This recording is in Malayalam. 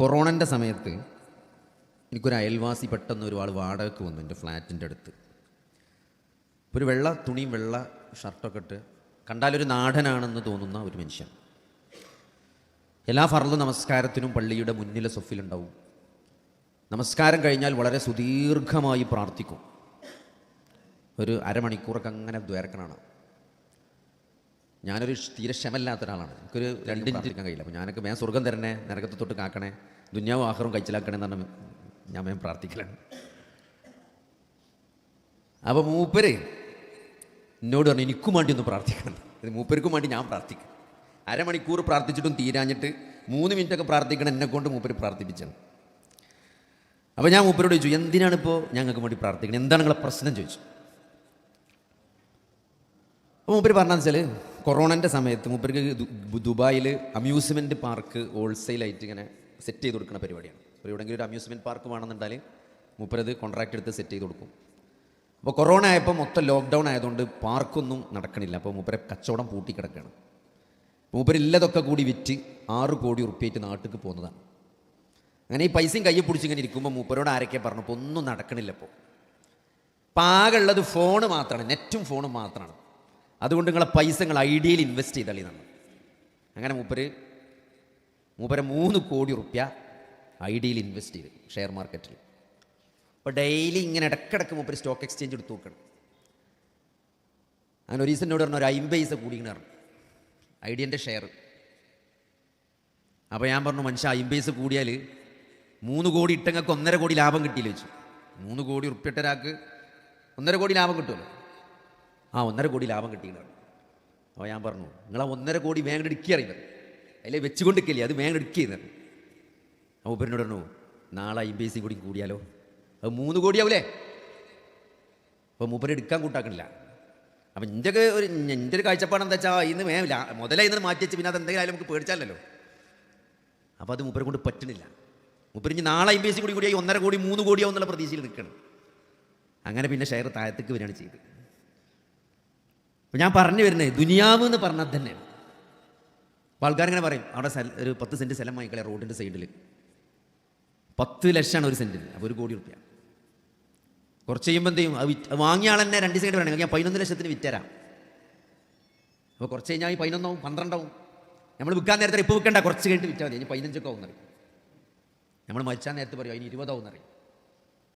കൊറോണന്റെ സമയത്ത് എനിക്കൊരു അയൽവാസി പെട്ടെന്ന് ഒരുപാട് വാടകയ്ക്ക് വന്നു എന്റെ ഫ്ലാറ്റിന്റെ അടുത്ത്. ഒരു വെള്ള തുണിയും വെള്ള ഷർട്ടൊക്കെ ഇട്ട് കണ്ടാലൊരു നാടനാണെന്ന് തോന്നുന്ന ഒരു മനുഷ്യൻ. എല്ലാ ഫർദ് നമസ്കാരത്തിനും പള്ളിയുടെ മുന്നിലെ സൊഫിലുണ്ടാവും. നമസ്കാരം കഴിഞ്ഞാൽ വളരെ സുദീർഘമായി പ്രാർത്ഥിക്കും. ഒരു അരമണിക്കൂറൊക്കെ അങ്ങനെ ദ്വേർക്കണാണ് ഞാനൊരു തീരെ ക്ഷമല്ലാത്ത ഒരാളാണ്. എനിക്കൊരു രണ്ടും ചിരിക്കാൻ കഴിയില്ല. അപ്പോൾ ഞാനൊക്കെ വേഗം സ്വർഗം തരണേ നരകത്ത് തൊട്ട് കാക്കണേ ദുന്യാവും ആഹാരവും കഴിച്ചിലാക്കണേ എന്നാണ് ഞാൻ വേഗം പ്രാർത്ഥിക്കലാണ്. അപ്പോൾ മൂപ്പര് എന്നോട് പറഞ്ഞു എനിക്കും വേണ്ടി ഒന്ന് പ്രാർത്ഥിക്കണം. ഇത് മൂപ്പർക്കും വേണ്ടി ഞാൻ പ്രാർത്ഥിക്കും. അരമണിക്കൂർ പ്രാർത്ഥിച്ചിട്ടും തീരാഞ്ഞിട്ട് മൂന്ന് മിനിറ്റൊക്കെ പ്രാർത്ഥിക്കണം എന്നെ കൊണ്ട് മൂപ്പര് പ്രാർത്ഥിപ്പിച്ചാണ്. അപ്പോൾ ഞാൻ മൂപ്പരോട് ചോദിച്ചു എന്തിനാണ് ഇപ്പോൾ ഞങ്ങൾക്ക് വേണ്ടി പ്രാർത്ഥിക്കണം? എന്താണ് നിങ്ങളെ പ്രശ്നം? ചോദിച്ചു. അപ്പോൾ മൂപ്പര് പറഞ്ഞാൽ വെച്ചാൽ കൊറോണന്റെ സമയത്ത് മൂപ്പർക്ക് ദുബായിൽ അമ്യൂസ്മെന്റ് പാർക്ക് ഹോൾസെയിലായിട്ട് ഇങ്ങനെ സെറ്റ് ചെയ്ത് കൊടുക്കുന്ന പരിപാടിയാണ്. അപ്പോൾ എവിടെയെങ്കിലും ഒരു അമ്യൂസ്മെന്റ് പാർക്ക് വേണമെന്നുണ്ടെങ്കിൽ മൂപ്പരത് കോൺട്രാക്ട് എടുത്ത് സെറ്റ് ചെയ്ത് കൊടുക്കും. അപ്പോൾ കൊറോണ ആയപ്പോൾ മൊത്തം ലോക്ക്ഡൗൺ ആയതുകൊണ്ട് പാർക്കൊന്നും നടക്കണില്ല. അപ്പോൾ മൂപ്പരെ കച്ചവടം പൂട്ടിക്കിടക്കുകയാണ് മൂപ്പരില്ലതൊക്കെ കൂടി വിറ്റ് ആറ് കോടി ഉറുപ്പിയായിട്ട് നാട്ടിലേക്ക് പോകുന്നതാണ്. അങ്ങനെ ഈ പൈസയും കയ്യിൽ പിടിച്ച് ഇങ്ങനെ ഇരിക്കുമ്പോൾ മൂപ്പരോട് ആരൊക്കെ പറഞ്ഞപ്പോൾ ഒന്നും നടക്കണില്ല ഇപ്പോൾ അപ്പോൾ ആകെ ഉള്ളത് ഫോണ് മാത്രമാണ് നെറ്റും ഫോണും മാത്രമാണ് അതുകൊണ്ട് നിങ്ങളെ പൈസ നിങ്ങൾ ഐഡിയയിൽ ഇൻവെസ്റ്റ് ചെയ്തളി നമ്മൾ. അങ്ങനെ മൂപ്പര് മൂപ്പര് മൂന്ന് കോടി റുപ്യ ഐഡിയയിൽ ഇൻവെസ്റ്റ് ചെയ്ത് ഷെയർ മാർക്കറ്റിൽ. അപ്പോൾ ഡെയിലി ഇങ്ങനെ ഇടക്കിടക്ക് മൂപ്പര് സ്റ്റോക്ക് എക്സ്ചേഞ്ച് എടുത്ത് നോക്കണം. അങ്ങനെ ഒരു ദിവസം പറഞ്ഞ ഒരു അമ്പൈസ പൈസ കൂടി ഇങ്ങനെ പറഞ്ഞു ഐഡിയന്റെ ഷെയർ. അപ്പോൾ ഞാൻ പറഞ്ഞു മനുഷ്യ അമ്പൈസ പൈസ കൂടിയാൽ മൂന്ന് കോടി ഇട്ടങ്ങൾക്ക് ഒന്നര കോടി ലാഭം കിട്ടിയില്ല? വെച്ചു മൂന്ന് കോടി ഉറുപ്പിട്ട ഒരാൾക്ക് ഒന്നര കോടി ലാഭം കിട്ടുമല്ലോ. ആ ഒന്നര കോടി ലാഭം കിട്ടിയിട്ടുണ്ട്. അപ്പോൾ ഞാൻ പറഞ്ഞു നിങ്ങൾ ആ ഒന്നര കോടി വേഗം എടുക്കുക അറിയുന്നത്. വെച്ചുകൊണ്ട് വെച്ചുകൊണ്ടിരിക്കില്ലേ അത് വേഗം എടുക്കുന്നത് അപ്പോൾ ഉപരിനോട് പറഞ്ഞു നാളെ അമ്പത് സി കൂടി കൂടിയാലോ? അത് മൂന്ന് കോടിയാവൂലേ അപ്പോൾ മൂപ്പര് എടുക്കാൻ കൂട്ടാക്കണില്ല. അപ്പം എന്റെ ഒരു എന്റെ ഒരു കാഴ്ചപ്പാട് എന്താ വെച്ചാൽ ഇന്ന് വേമില്ല മുതലായി ഇന്ന് മാറ്റി വെച്ച് പിന്നെ അത് എന്തെങ്കിലും ആയാലും നമുക്ക് പേടിച്ചാലല്ലോ. അപ്പോൾ അത് മൂപ്പരെ കൊണ്ട് പറ്റണില്ല മൂപ്പര് ഇനി നാളെ സി കൂടി കൂടിയായി ഒന്നര കോടി മൂന്ന് കോടിയാവും എന്നുള്ള പ്രതീക്ഷയിൽ നിൽക്കണം. അങ്ങനെ പിന്നെ ഷെയർ താഴത്തേക്ക് വരികയാണ് ചെയ്തത്. അപ്പം ഞാൻ പറഞ്ഞു വരുന്നത് ദുനിയാവ് എന്ന് പറഞ്ഞാൽ തന്നെയാണ്. അപ്പോൾ ആൾക്കാരിങ്ങനെ പറയും അവിടെ ഒരു പത്ത് സെന്റ് സ്ഥലം വാങ്ങിക്കളെ റോഡിന്റെ സൈഡിൽ പത്ത് ലക്ഷമാണ് ഒരു സെന്റിന് അപ്പോൾ ഒരു കോടി റുപ്യ. കുറച്ച് കഴിയുമ്പോൾ എന്ത് ചെയ്യും? അത് വാങ്ങിയ ആൾ തന്നെ രണ്ട് സൈഡ് വേണമെങ്കിൽ ഞാൻ പതിനൊന്ന് ലക്ഷത്തിന് വിറ്റരാം. അപ്പോൾ കുറച്ച് കഴിഞ്ഞാൽ ഈ പതിനൊന്നാവും പന്ത്രണ്ടാവും. നമ്മൾ വിൽക്കാൻ നേരത്തെ ഇപ്പോൾ വിൽക്കണ്ട കുറച്ച് കഴിഞ്ഞിട്ട് വിറ്റാൽ മതി ഇനി പതിനഞ്ചൊക്കെ ആവുന്നറിയും. നമ്മൾ മരിച്ചാൽ നേരത്തെ പറയും അതിന് ഇരുപതാവും എന്നറിയും